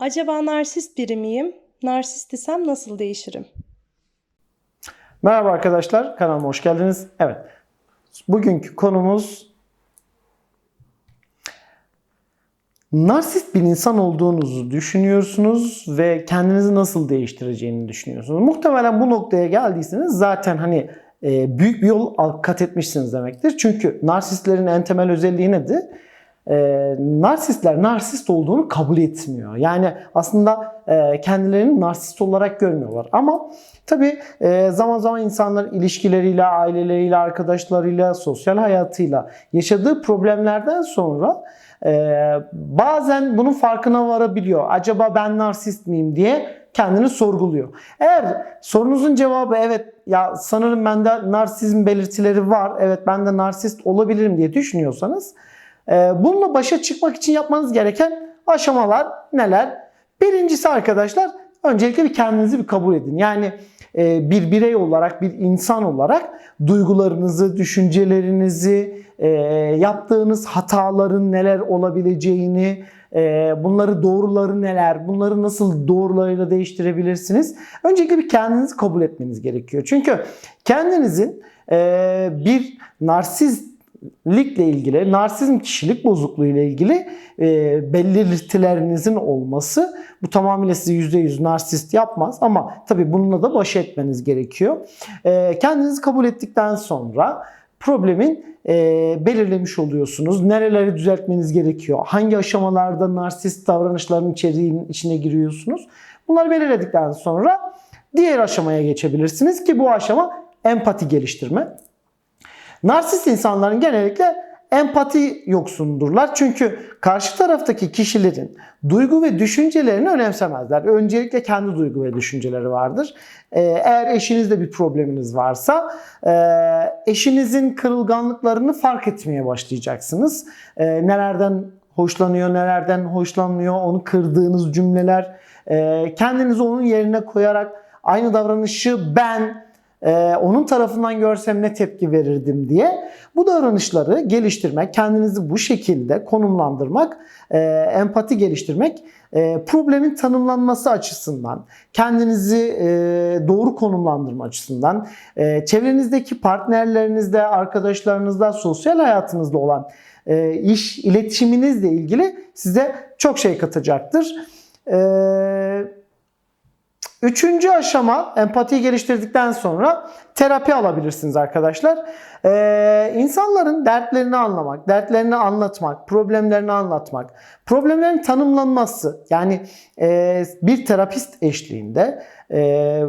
Acaba narsist biri miyim? Narsist isem nasıl değişirim? Merhaba arkadaşlar, kanalıma hoş geldiniz. Evet, bugünkü konumuz narsist bir insan olduğunuzu düşünüyorsunuz ve kendinizi nasıl değiştireceğini düşünüyorsunuz. Muhtemelen bu noktaya geldiyseniz zaten hani e, büyük bir yol kat etmişsiniz demektir. Çünkü narsistlerin en temel özelliği nedir? E, narsistler narsist olduğunu kabul etmiyor. Yani aslında e, kendilerini narsist olarak görmüyorlar. Ama tabii e, zaman zaman insanlar ilişkileriyle, aileleriyle, arkadaşlarıyla, sosyal hayatıyla yaşadığı problemlerden sonra e, bazen bunun farkına varabiliyor. Acaba ben narsist miyim diye kendini sorguluyor. Eğer sorunuzun cevabı evet ya sanırım bende narsizm belirtileri var. Evet ben de narsist olabilirim diye düşünüyorsanız Bununla başa çıkmak için yapmanız gereken aşamalar neler? Birincisi arkadaşlar öncelikle bir kendinizi bir kabul edin. Yani e, bir birey olarak, bir insan olarak duygularınızı, düşüncelerinizi, e, yaptığınız hataların neler olabileceğini, e, bunları doğruları neler, bunları nasıl doğrularıyla değiştirebilirsiniz? Öncelikle bir kendinizi kabul etmeniz gerekiyor. Çünkü kendinizin bir narsist likle ilgili, narsizm kişilik bozukluğu ile ilgili e, belirtilerinizin olması bu tamamıyla sizi %100 narsist yapmaz ama tabii bununla da baş etmeniz gerekiyor. E, kendinizi kabul ettikten sonra problemin e, belirlemiş oluyorsunuz. Nereleri düzeltmeniz gerekiyor? Hangi aşamalarda narsist davranışların içeriğinin içine giriyorsunuz? Bunları belirledikten sonra diğer aşamaya geçebilirsiniz ki bu aşama empati geliştirme. Narsist insanların genellikle empati yoksundurlar. Çünkü karşı taraftaki kişilerin duygu ve düşüncelerini önemsemezler. Öncelikle kendi duygu ve düşünceleri vardır. Ee, eğer eşinizde bir probleminiz varsa e, eşinizin kırılganlıklarını fark etmeye başlayacaksınız. Ee, nelerden hoşlanıyor, nelerden hoşlanmıyor, onu kırdığınız cümleler, e, kendinizi onun yerine koyarak aynı davranışı ben ee, onun tarafından görsem ne tepki verirdim diye bu davranışları geliştirmek, kendinizi bu şekilde konumlandırmak, e, empati geliştirmek e, problemin tanımlanması açısından, kendinizi e, doğru konumlandırma açısından, çevrenizdeki partnerlerinizde, arkadaşlarınızda, sosyal hayatınızda olan iş, iletişiminizle ilgili size çok şey katacaktır. Eee Üçüncü aşama empatiyi geliştirdikten sonra terapi alabilirsiniz arkadaşlar. Ee, insanların dertlerini anlamak, dertlerini anlatmak, problemlerini anlatmak, problemlerin tanımlanması yani e, bir terapist eşliğinde e,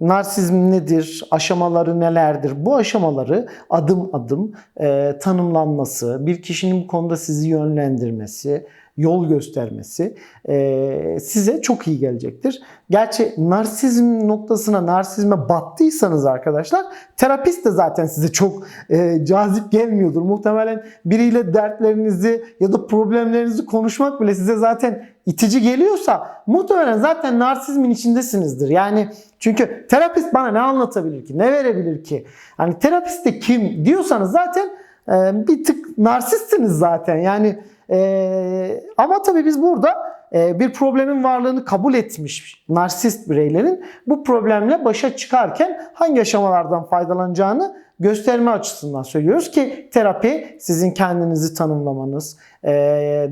narsizm nedir, aşamaları nelerdir bu aşamaları adım adım e, tanımlanması, bir kişinin bu konuda sizi yönlendirmesi, yol göstermesi e, size çok iyi gelecektir. Gerçi narsizm noktasına, narsizme battıysanız arkadaşlar terapist de zaten size çok e, cazip gelmiyordur. Muhtemelen biriyle dertlerinizi ya da problemlerinizi konuşmak bile size zaten itici geliyorsa muhtemelen zaten narsizmin içindesinizdir. Yani çünkü terapist bana ne anlatabilir ki, ne verebilir ki? Hani terapist de kim diyorsanız zaten e, bir tık narsistsiniz zaten. Yani ee, ama tabii biz burada e, bir problemin varlığını kabul etmiş narsist bireylerin bu problemle başa çıkarken hangi aşamalardan faydalanacağını gösterme açısından söylüyoruz ki terapi sizin kendinizi tanımlamanız, e,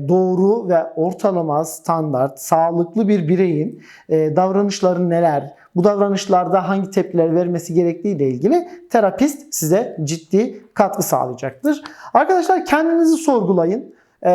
doğru ve ortalama standart, sağlıklı bir bireyin e, davranışları neler, bu davranışlarda hangi tepkiler vermesi gerektiği ile ilgili terapist size ciddi katkı sağlayacaktır. Arkadaşlar kendinizi sorgulayın. Ee,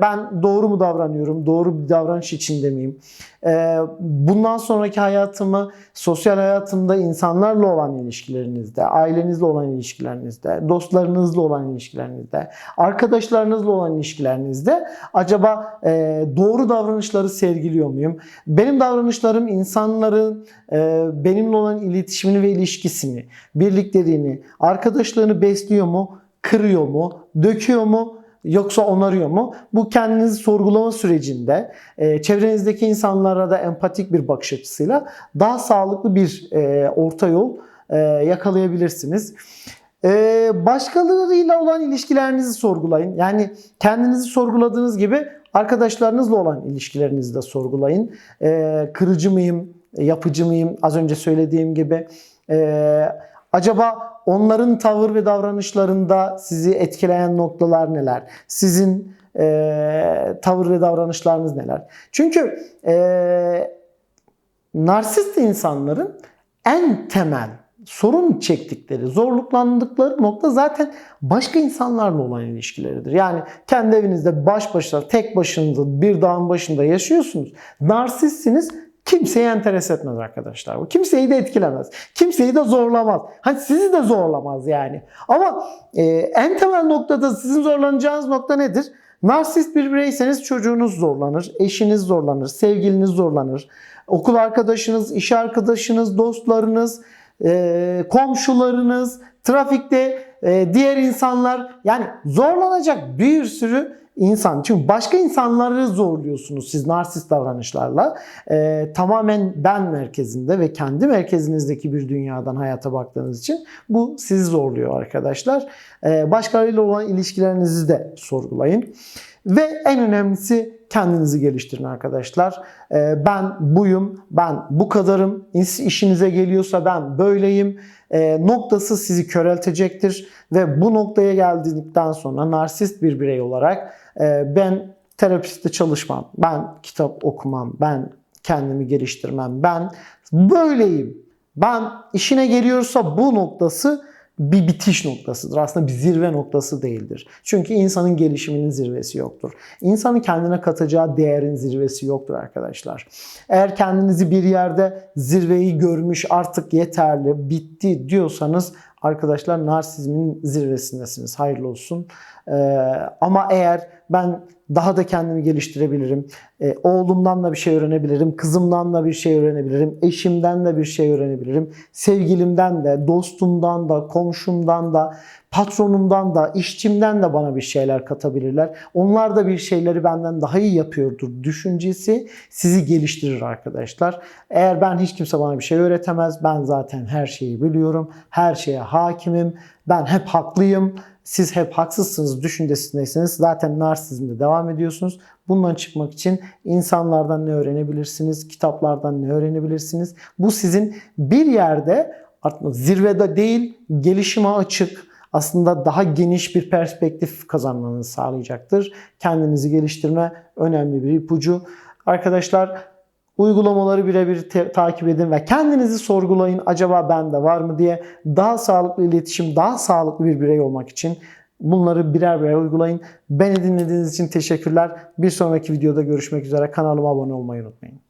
ben doğru mu davranıyorum? Doğru bir davranış içinde miyim? Ee, bundan sonraki hayatımı sosyal hayatımda insanlarla olan ilişkilerinizde, ailenizle olan ilişkilerinizde, dostlarınızla olan ilişkilerinizde, arkadaşlarınızla olan ilişkilerinizde acaba e, doğru davranışları sergiliyor muyum? Benim davranışlarım insanların e, benimle olan iletişimini ve ilişkisini, birlikteliğini, arkadaşlığını besliyor mu? Kırıyor mu? Döküyor mu? Yoksa onarıyor mu? Bu kendinizi sorgulama sürecinde e, çevrenizdeki insanlara da empatik bir bakış açısıyla daha sağlıklı bir e, orta yol e, yakalayabilirsiniz. Başkalarıyla olan ilişkilerinizi sorgulayın. Yani kendinizi sorguladığınız gibi arkadaşlarınızla olan ilişkilerinizi de sorgulayın. Ee, kırıcı mıyım, yapıcı mıyım? Az önce söylediğim gibi. Ee, acaba onların tavır ve davranışlarında sizi etkileyen noktalar neler? Sizin e, tavır ve davranışlarınız neler? Çünkü e, narsist insanların en temel sorun çektikleri, zorluklandıkları nokta zaten başka insanlarla olan ilişkileridir. Yani kendi evinizde baş başa, tek başınıza bir dağın başında yaşıyorsunuz. Narsistsiniz. Kimseyi enteres etmez arkadaşlar. Bu kimseyi de etkilemez. Kimseyi de zorlamaz. Hani sizi de zorlamaz yani. Ama e, en temel noktada sizin zorlanacağınız nokta nedir? Narsist bir bireyseniz çocuğunuz zorlanır, eşiniz zorlanır, sevgiliniz zorlanır, okul arkadaşınız, iş arkadaşınız, dostlarınız, e, komşularınız, trafikte e, diğer insanlar yani zorlanacak bir sürü insan. Çünkü başka insanları zorluyorsunuz siz narsist davranışlarla. E, tamamen ben merkezinde ve kendi merkezinizdeki bir dünyadan hayata baktığınız için bu sizi zorluyor arkadaşlar. E, başkalarıyla olan ilişkilerinizi de sorgulayın. Ve en önemlisi kendinizi geliştirin arkadaşlar. Ee, ben buyum, ben bu kadarım, İş- işinize geliyorsa ben böyleyim Ee, noktası sizi köreltecektir. Ve bu noktaya geldikten sonra narsist bir birey olarak e, ben terapiste çalışmam, ben kitap okumam, ben kendimi geliştirmem, ben böyleyim. Ben işine geliyorsa bu noktası bir bitiş noktasıdır. Aslında bir zirve noktası değildir. Çünkü insanın gelişiminin zirvesi yoktur. İnsanın kendine katacağı değerin zirvesi yoktur arkadaşlar. Eğer kendinizi bir yerde zirveyi görmüş artık yeterli, bitti diyorsanız arkadaşlar narsizmin zirvesindesiniz. Hayırlı olsun. Ee, ama eğer ben daha da kendimi geliştirebilirim. E, oğlumdan da bir şey öğrenebilirim. Kızımdan da bir şey öğrenebilirim. Eşimden de bir şey öğrenebilirim. Sevgilimden de, dostumdan da, komşumdan da, patronumdan da, işçimden de bana bir şeyler katabilirler. Onlar da bir şeyleri benden daha iyi yapıyordur düşüncesi sizi geliştirir arkadaşlar. Eğer ben hiç kimse bana bir şey öğretemez. Ben zaten her şeyi biliyorum. Her şeye hakimim. Ben hep haklıyım. Siz hep haksızsınız düşüncesindeyseniz zaten narsizmde devam ediyorsunuz. Bundan çıkmak için insanlardan ne öğrenebilirsiniz? Kitaplardan ne öğrenebilirsiniz? Bu sizin bir yerde artık zirvede değil gelişime açık aslında daha geniş bir perspektif kazanmanızı sağlayacaktır. Kendinizi geliştirme önemli bir ipucu. Arkadaşlar uygulamaları birebir takip edin ve kendinizi sorgulayın. Acaba bende var mı diye daha sağlıklı iletişim, daha sağlıklı bir birey olmak için bunları birer birer uygulayın. Beni dinlediğiniz için teşekkürler. Bir sonraki videoda görüşmek üzere. Kanalıma abone olmayı unutmayın.